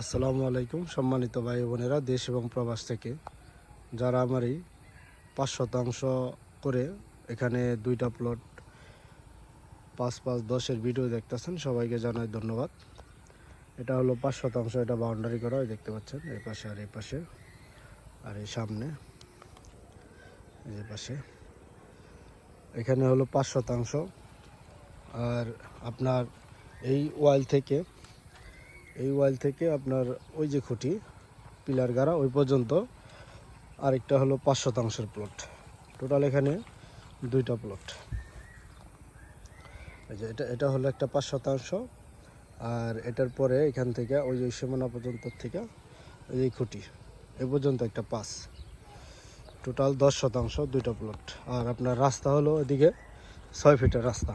আসসালামু আলাইকুম, সম্মানিত ভাই বোনেরা দেশ এবং প্রবাস থেকে। যারা আমার এই পাঁচ শতাংশ করে এখানে দুইটা প্লট পাঁচ পাঁচ দশের ভিডিও দেখতেছেন, সবাইকে জানাই ধন্যবাদ। এটা হলো পাঁচ শতাংশ, এটা বাউন্ডারি করা দেখতে পাচ্ছেন, এই পাশে আর এই পাশে, আর এই সামনে, এই পাশে। এখানে হলো পাঁচ শতাংশ, আর আপনার এই ওয়াল থেকে এই ওয়াল থেকে আপনার ওই যে খুঁটি, পিলার গাড়া, ওই পর্যন্ত। আরেকটা হলো পাঁচ শতাংশের প্লট টোটাল এখানে দুইটা প্লট এই যে এটা এটা হলো একটা পাঁচ শতাংশ। আর এটার পরে এখান থেকে, ওই যে সীমানা পর্যন্ত থেকে ওই যে খুঁটি, এ পর্যন্ত একটা পাঁচ। টোটাল দশ শতাংশ, দুইটা প্লট আর আপনার রাস্তা হলো এদিকে ছয় ফিটের রাস্তা।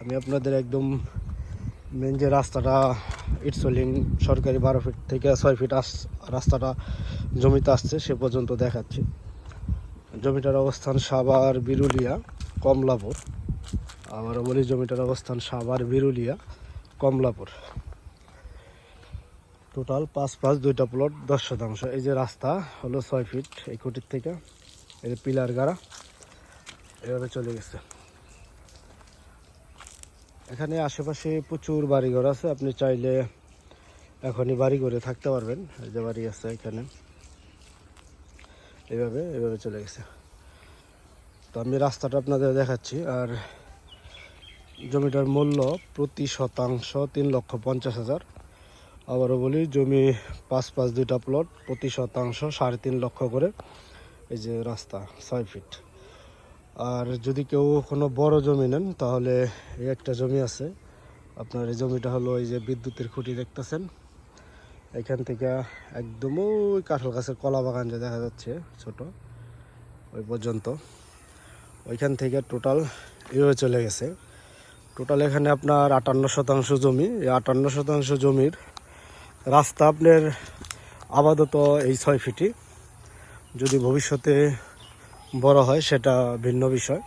আমি আপনাদের একদম মেন যে রাস্তাটা ইটসলিং সরকারি বারো ফিট থেকে ছয় ফিট আস, রাস্তাটা, জমিতে আসছে, সে পর্যন্ত দেখাচ্ছি। জমিটার অবস্থান সাভার বিরুলিয়া, কমলাপুর। আবারও বলি জমিটার অবস্থান সাভার বিরুলিয়া, কমলাপুর। টোটাল পাঁচ পাঁচ দুইটা প্লট দশ শতাংশ। এই যে রাস্তা হলো ছয় ফিট এই কোটির থেকে, এই যে পিলার গাড়া, এভাবে চলে গেছে। এখানে আশেপাশে প্রচুর বাড়িঘর আছে, আপনি চাইলে এখনই বাড়ি করে থাকতে পারবেন। এই যে বাড়ি আছে এখানে। এইভাবে এভাবে চলে গেছে। তো আমি রাস্তাটা আপনাদের দেখাচ্ছি, আর জমিটার মূল্য প্রতি শতাংশ তিন লক্ষ পঞ্চাশ হাজার। আবারও বলি, জমি পাঁচ পাঁচ দুইটা প্লট প্রতি শতাংশ সাড়ে তিন লক্ষ করে। এই যে রাস্তা, ছয় ফিট আর যদি কেউ কোনো বড় জমি নেন, তাহলে এই একটা জমি আছে। আপনার এই জমিটা হলো এই যে বিদ্যুতের খুঁটি দেখতেছেন। এখান থেকে একদম ওই কাঁঠাল গাছের কলা বাগান যে দেখা যাচ্ছে ছোট, ওই পর্যন্ত। ওইখান থেকে টোটাল এভাবে চলে গেছে। টোটাল এখানে আপনার আটান্ন শতাংশ জমি। এই আটান্ন শতাংশ জমির রাস্তা আপনার আপাতত এই ছয় ফিটি যদি ভবিষ্যতে বড় হয়, সেটা ভিন্ন বিষয়।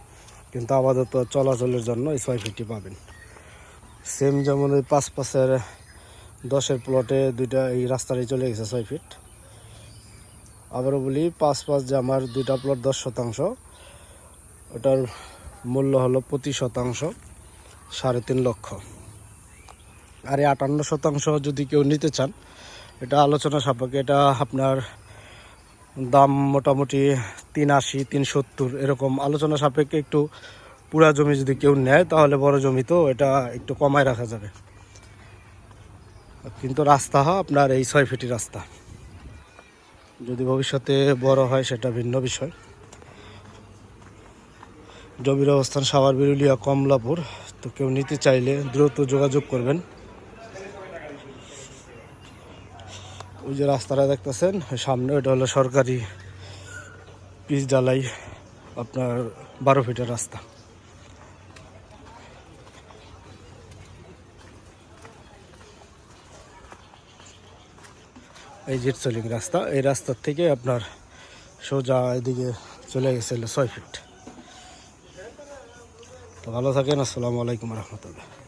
কিন্তু আপাতত চলাচলের জন্য ছয় ফিটটি পাবেন। সেম যেমন ওই পাঁচ পাঁচের দশের প্লটে দুইটা এই রাস্তাটাই চলে গেছে ছয় ফিট আবারও বলি পাঁচ পাঁচ যে আমার দুইটা প্লট দশ শতাংশ, ওটার মূল্য হলো প্রতি শতাংশ, সাড়ে তিন লক্ষ। আর এই আটান্ন শতাংশ যদি কেউ নিতে চান, এটা আলোচনা সাপেক্ষে, এটা আপনার দাম মোটামুটি তিন আশি, তিন সত্তর এরকম। আলোচনা সাপেক্ষে একটু পুরা জমি যদি কেউ নেয়, তাহলে বড় জমি তো এটা একটু কমায় রাখা যাবে। কিন্তু রাস্তা হয় আপনার এই ছয় ফিটি রাস্তা। যদি ভবিষ্যতে বড় হয়, সেটা ভিন্ন বিষয়। জমির অবস্থান সাভার বিরুলিয়া, কমলাপুর। তো কেউ নিতে চাইলে দ্রুত যোগাযোগ করবেন। ওই যে রাস্তাটা দেখতেছেন সামনে ওইটা হলো সরকারি পিচ ডালাই আপনার বারো ফিটের রাস্তা। এই জেট চলিং রাস্তা, এই রাস্তার থেকে আপনার সোজা এদিকে চলে গেছিল ছয় ফিট। তো ভালো থাকেন, আসসালামু আলাইকুম রহমতুল্লাহ।